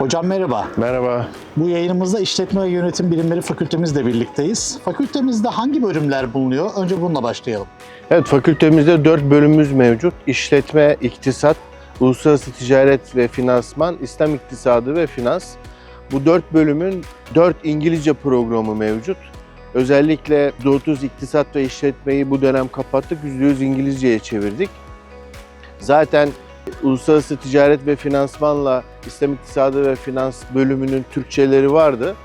Hocam merhaba. Merhaba. Bu yayınımızda İşletme ve Yönetim Bilimleri Fakültemizle birlikteyiz. Fakültemizde hangi bölümler bulunuyor? Önce bununla başlayalım. Evet, fakültemizde dört bölümümüz mevcut. İşletme, iktisat, uluslararası ticaret ve finansman, İslam iktisadı ve finans. Bu dört bölümün dört İngilizce programı mevcut. Özellikle 30 iktisat ve işletmeyi bu dönem kapattık. %100 İngilizceye çevirdik. Zaten uluslararası ticaret ve finansmanla İslam iktisadı ve finans bölümünün Türkçeleri vardı.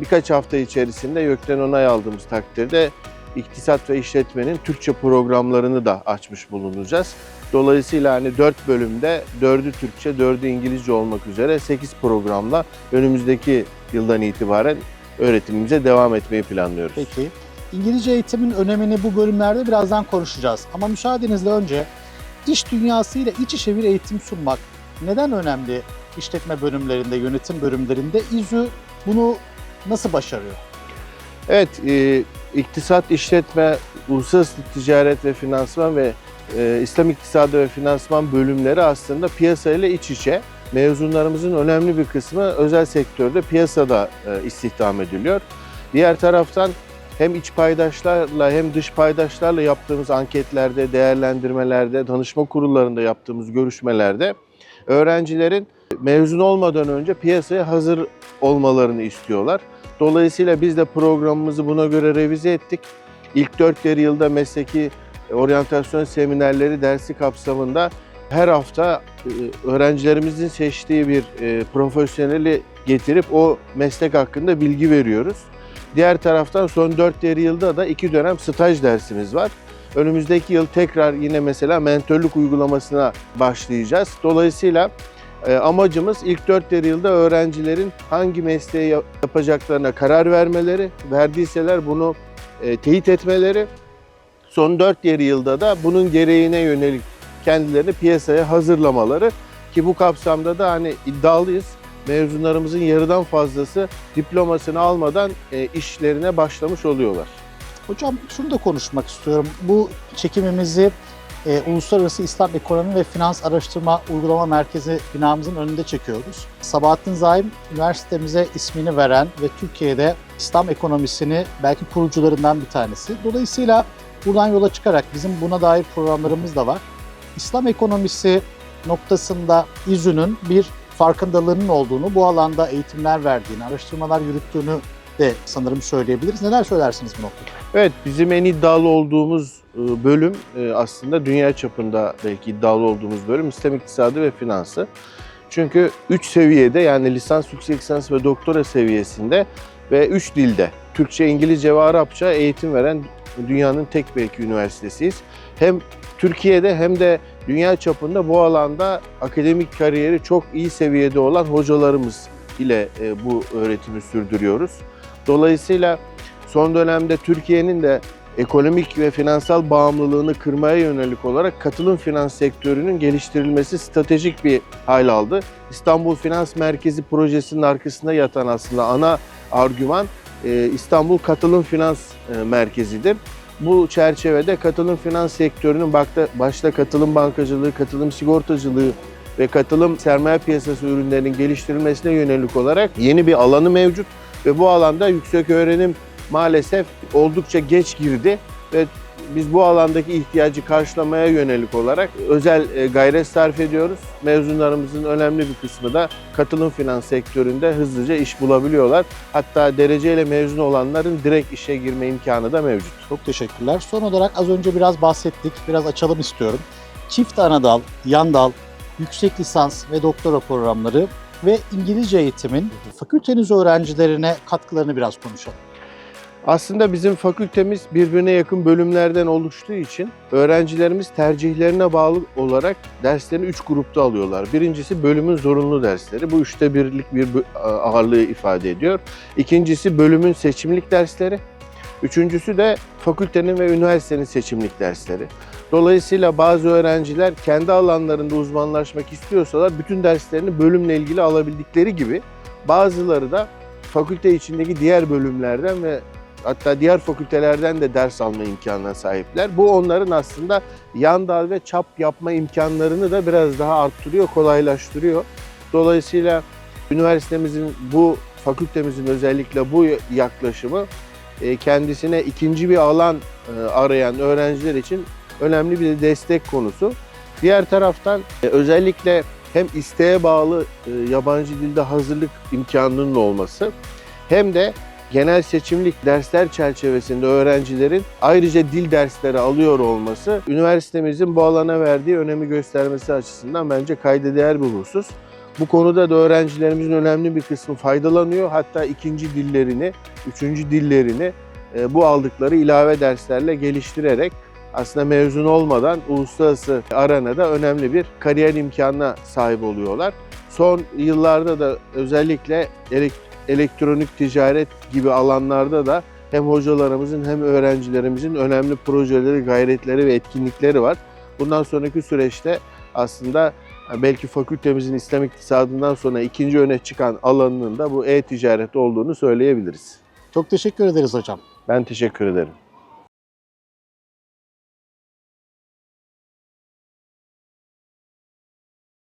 Birkaç hafta içerisinde YÖK'ten onay aldığımız takdirde İktisat ve işletmenin Türkçe programlarını da açmış bulunacağız. Dolayısıyla hani 4 bölümde 4'ü Türkçe, 4'ü İngilizce olmak üzere 8 programla önümüzdeki yıldan itibaren öğretimimize devam etmeyi planlıyoruz. Peki. İngilizce eğitimin önemini bu bölümlerde birazdan konuşacağız. Ama müsaadenizle önce iş dünyası ile iç içe bir eğitim sunmak neden önemli işletme bölümlerinde, yönetim bölümlerinde? İZÜ bunu nasıl başarıyor? Evet, e, iktisat, işletme, uluslararası ticaret ve finansman ve e, İslam iktisadı ve finansman bölümleri aslında piyasayla iç içe. Mezunlarımızın önemli bir kısmı özel sektörde piyasada e, istihdam ediliyor. Diğer taraftan hem iç paydaşlarla hem dış paydaşlarla yaptığımız anketlerde, değerlendirmelerde, danışma kurullarında yaptığımız görüşmelerde öğrencilerin mezun olmadan önce piyasaya hazır olmalarını istiyorlar. Dolayısıyla biz de programımızı buna göre revize ettik. İlk 4 yılda mesleki oryantasyon seminerleri dersi kapsamında her hafta e, öğrencilerimizin seçtiği bir e, profesyoneli getirip o meslek hakkında bilgi veriyoruz. Diğer taraftan son 4 yılda da iki dönem staj dersimiz var. Önümüzdeki yıl tekrar yine mesela mentörlük uygulamasına başlayacağız. Dolayısıyla e, amacımız ilk 4 yılda öğrencilerin hangi mesleği yap- yapacaklarına karar vermeleri, verdiyseler bunu e, teyit etmeleri, son 4 yılda da bunun gereğine yönelik kendilerini piyasaya hazırlamaları ki bu kapsamda da hani iddialıyız. Mezunlarımızın yarıdan fazlası diplomasını almadan e, işlerine başlamış oluyorlar. Hocam şunu da konuşmak istiyorum. Bu çekimimizi e, Uluslararası İslam Ekonomi ve Finans Araştırma Uygulama Merkezi binamızın önünde çekiyoruz. Sabahattin Zaim üniversitemize ismini veren ve Türkiye'de İslam ekonomisini belki kurucularından bir tanesi. Dolayısıyla buradan yola çıkarak bizim buna dair programlarımız da var. İslam ekonomisi noktasında İZÜ'nün bir farkındalığının olduğunu, bu alanda eğitimler verdiğini, araştırmalar yürüttüğünü de sanırım söyleyebiliriz. Neler söylersiniz bu noktada? Evet, bizim en iddialı olduğumuz e, bölüm e, aslında dünya çapında belki iddialı olduğumuz bölüm İslam iktisadı ve finansı. Çünkü 3 seviyede yani lisans, yüksek lisans ve doktora seviyesinde ve 3 dilde Türkçe, İngilizce ve Arapça eğitim veren dünyanın tek belki üniversitesiyiz. Hem Türkiye'de hem de dünya çapında bu alanda akademik kariyeri çok iyi seviyede olan hocalarımız ile e, bu öğretimi sürdürüyoruz. Dolayısıyla son dönemde Türkiye'nin de ekonomik ve finansal bağımlılığını kırmaya yönelik olarak katılım finans sektörünün geliştirilmesi stratejik bir hal aldı. İstanbul Finans Merkezi projesinin arkasında yatan aslında ana argüman e, İstanbul Katılım Finans e, Merkezi'dir. Bu çerçevede katılım finans sektörünün başta katılım bankacılığı, katılım sigortacılığı ve katılım sermaye piyasası ürünlerinin geliştirilmesine yönelik olarak yeni bir alanı mevcut ve bu alanda yüksek öğrenim maalesef oldukça geç girdi ve biz bu alandaki ihtiyacı karşılamaya yönelik olarak özel e, gayret sarf ediyoruz. Mezunlarımızın önemli bir kısmı da katılım finans sektöründe hızlıca iş bulabiliyorlar. Hatta dereceyle mezun olanların direkt işe girme imkanı da mevcut. Çok teşekkürler. Son olarak az önce biraz bahsettik, biraz açalım istiyorum. Çift anadal, yan dal, yüksek lisans ve doktora programları ve İngilizce eğitimin fakülteniz öğrencilerine katkılarını biraz konuşalım. Aslında bizim fakültemiz birbirine yakın bölümlerden oluştuğu için öğrencilerimiz tercihlerine bağlı olarak derslerini 3 grupta alıyorlar. Birincisi bölümün zorunlu dersleri. Bu üçte birlik bir ağırlığı ifade ediyor. İkincisi bölümün seçimlik dersleri. Üçüncüsü de fakültenin ve üniversitenin seçimlik dersleri. Dolayısıyla bazı öğrenciler kendi alanlarında uzmanlaşmak istiyorsalar bütün derslerini bölümle ilgili alabildikleri gibi bazıları da fakülte içindeki diğer bölümlerden ve hatta diğer fakültelerden de ders alma imkanına sahipler. Bu onların aslında yan dal ve çap yapma imkanlarını da biraz daha arttırıyor, kolaylaştırıyor. Dolayısıyla Üniversitemizin bu fakültemizin özellikle bu yaklaşımı e, kendisine ikinci bir alan e, arayan öğrenciler için önemli bir destek konusu. Diğer taraftan e, özellikle hem isteğe bağlı yabancı dilde hazırlık imkanının olması hem de genel seçimlik dersler çerçevesinde öğrencilerin ayrıca dil dersleri alıyor olması üniversitemizin bu alana verdiği önemi göstermesi açısından bence kayda değer bir husus. Bu konuda da öğrencilerimizin önemli bir kısmı faydalanıyor. Hatta ikinci dillerini, üçüncü dillerini e, bu aldıkları ilave derslerle geliştirerek aslında mezun olmadan uluslararası arenada önemli bir kariyer imkanına sahip oluyorlar. Son yıllarda da özellikle elek- elektronik ticaret gibi alanlarda da hem hocalarımızın hem öğrencilerimizin önemli projeleri, gayretleri ve etkinlikleri var. Bundan sonraki süreçte aslında belki fakültemizin İslam iktisadından sonra ikinci öne çıkan alanının da bu e-ticaret olduğunu söyleyebiliriz. Çok teşekkür ederiz hocam. Ben teşekkür ederim.